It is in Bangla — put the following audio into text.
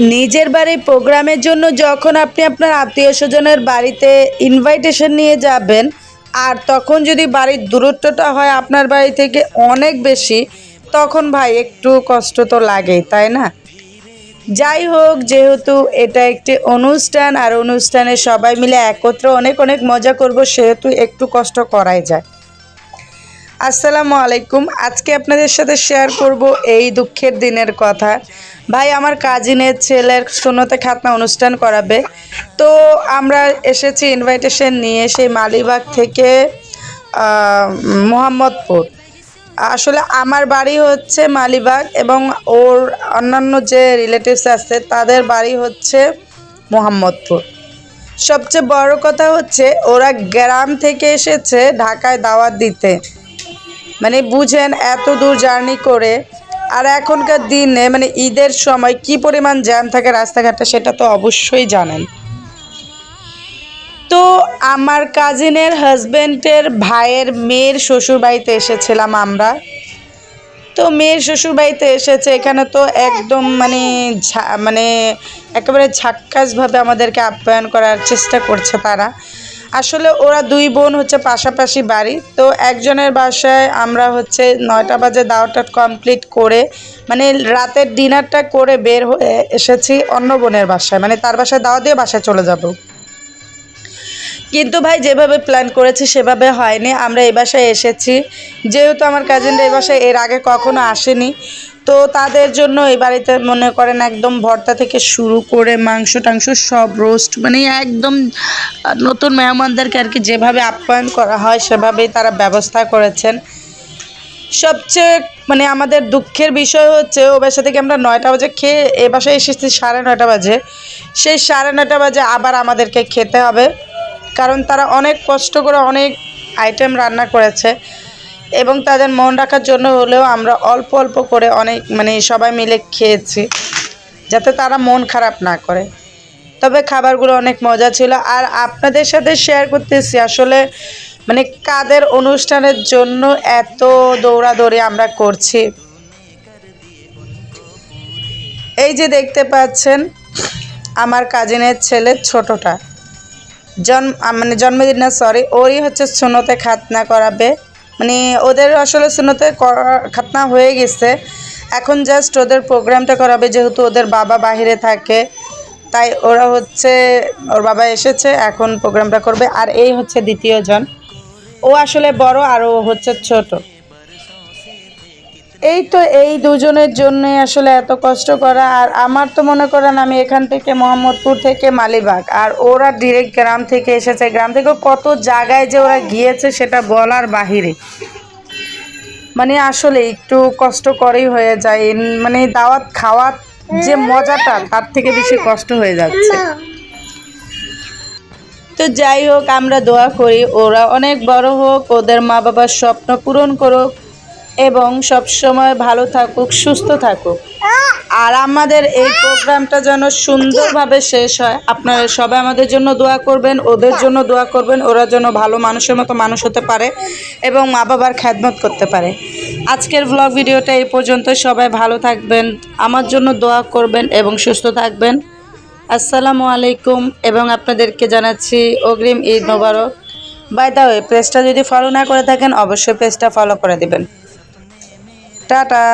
নিজের বাড়ির প্রোগ্রামের জন্য যখন আপনি আপনার আত্মীয় স্বজনের বাড়িতে ইনভাইটেশন নিয়ে যাবেন, আর তখন যদি বাড়ির দূরত্বটা হয় আপনার বাড়ি থেকে অনেক বেশি, তখন ভাই একটু কষ্ট তো লাগেই, তাই না? যাই হোক, যেহেতু এটা একটি অনুষ্ঠান, আর অনুষ্ঠানে সবাই মিলে একত্রে অনেক অনেক মজা করব, সেহেতু একটু কষ্ট করাই যায়। আসসালামু আলাইকুম। আজকে আপনাদের সাথে শেয়ার করব এই দুঃখের দিনের কথা। ভাই, আমার কাজিনের ছেলের সুনতে খাতনা অনুষ্ঠান করাবে। তো আমরা এসেছি ইনভাইটেশন নিয়ে সেই মালিবাগ থেকে মোহাম্মদপুর। আসলে আমার বাড়ি হচ্ছে মালিবাগ এবং ওর অন্যান্য যে রিলেটিভস আছে, তাদের বাড়ি হচ্ছে মোহাম্মদপুর। সবচেয়ে বড় কথা হচ্ছে, ওরা গ্রাম থেকে এসেছে ঢাকায় দাওয়াত দিতে। মানে বুঝেন এত দূর জার্নি করে, আর এখনকার দিনে মানে ঈদের সময় কি পরিমাণ জ্যাম থাকে রাস্তাঘাটে সেটা তো অবশ্যই জানেন। তো আমার কাজিনের হাজবেন্ডের ভাইয়ের মেয়ের শ্বশুর বাড়িতে এসেছিলাম আমরা। তো মেয়ের শ্বশুর বাড়িতে এসেছে, এখানে তো একদম মানে মানে একেবারে ঝাক্কাসভাবে আমাদেরকে আপ্যায়ন করার চেষ্টা করছে তারা। আসলে ওরা দুই বোন হচ্ছে পাশাপাশি বাড়ি। তো একজনের বাসায় আমরা হচ্ছে নয়টা বাজে দাওয়াটা কমপ্লিট করে মানে রাতের ডিনারটা করে বের হয়ে এসেছি অন্য বোনের বাসায়। মানে তার বাসায় দাওয়া দিয়ে বাসায় চলে যাব। কিন্তু ভাই, যেভাবে প্ল্যান করেছি সেভাবে হয়নি। আমরা এই বাসায় এসেছি। যেহেতু আমার কাজিনরা এই বাসায় এর আগে কখনো আসেনি। তো তাদের জন্য এই বাড়িতে মনে করেন একদম ভর্তা থেকে শুরু করে মাংস টাংস সব রোস্ট মানে একদম নতুন মেহমানদেরকে আর কি যেভাবে আপ্যায়ন করা হয় সেভাবেই তারা ব্যবস্থা করেছেন। সবচেয়ে মানে আমাদের দুঃখের বিষয় হচ্ছে, ও বাসা থেকে আমরা নয়টা বাজে খেয়ে এ বাসায় এসেছি সাড়ে নয়টা বাজে। সেই সাড়ে নয়টা বাজে আবার আমাদেরকে খেতে হবে, কারণ তারা অনেক কষ্ট করে অনেক আইটেম রান্না করেছে। এবং তাদের মন রাখার জন্য হলেও আমরা অল্প অল্প করে অনেক মানে সবাই মিলে খেয়েছি, যাতে তারা মন খারাপ না করে। তবে খাবারগুলো অনেক মজা ছিল। আর আপনাদের সাথে শেয়ার করতেছি, আসলে মানে কাদের অনুষ্ঠানের জন্য এত দৌড়াদৌড়ি আমরা করছি। এই যে দেখতে পাচ্ছেন, আমার কাজিনের ছেলে ছোটটা। জন্ম মানে জন্মদিন না সরি ওরই হচ্ছে সুনোতে খাতনা করাবে। মানে ওদের আসলে সুনোতে করা- খাতনা হয়ে গেছে। এখন জাস্ট ওদের প্রোগ্রামটা করাবে, যেহেতু ওদের বাবা বাহিরে থাকে, তাই ওরা হচ্ছে, ওর বাবা এসেছে, এখন প্রোগ্রামটা করবে। আর এই হচ্ছে দ্বিতীয় জন ও আসলে বড় আর ও হচ্ছে ছোট। এই তো এই দুজনের জন্যই আসলে এত কষ্ট করা, আর আমার তো মনে করেন আমি এখান থেকে মোহাম্মদপুর থেকে মালিবাগ, আর ওরা ডিরেক্ট গ্রাম থেকে এসেছে। গ্রাম থেকে কত জায়গায় যে ওরা গিয়েছে সেটা বলার বাহিরে। মানে আসলে একটু কষ্ট করেই হয়ে যায় মানে দাওয়াত খাওয়ার যে মজাটা তার থেকে বেশি কষ্ট হয়ে যাচ্ছে। তো যাই হোক, আমরা দোয়া করি, ওরা অনেক বড় হোক, ওদের মা বাবার স্বপ্ন পূরণ করুক। এবং সব সময় ভালো থাকুক, সুস্থ থাকুক। আর আমাদের এই প্রোগ্রামটা যেন সুন্দরভাবে শেষ হয়, আপনারা সবাই আমাদের জন্য দোয়া করবেন, ওদের জন্য দোয়া করবেন, ওরা যেন ভালো মানুষের মতো মানুষ হতে পারে এবং মা বাবার খ্যাদমত করতে পারে। আজকের ব্লগ ভিডিওটা এই পর্যন্ত, সবাই ভালো থাকবেন, আমার জন্য দোয়া করবেন এবং সুস্থ থাকবেন। আসসালামু আলাইকুম, এবং আপনাদেরকে জানাচ্ছি অগ্রিম ঈদ মোবারক। বাই দা ওয়ে পেজটা যদি ফলো না করে থাকেন, অবশ্যই পেজটা ফলো করে দিবেন। টাটা।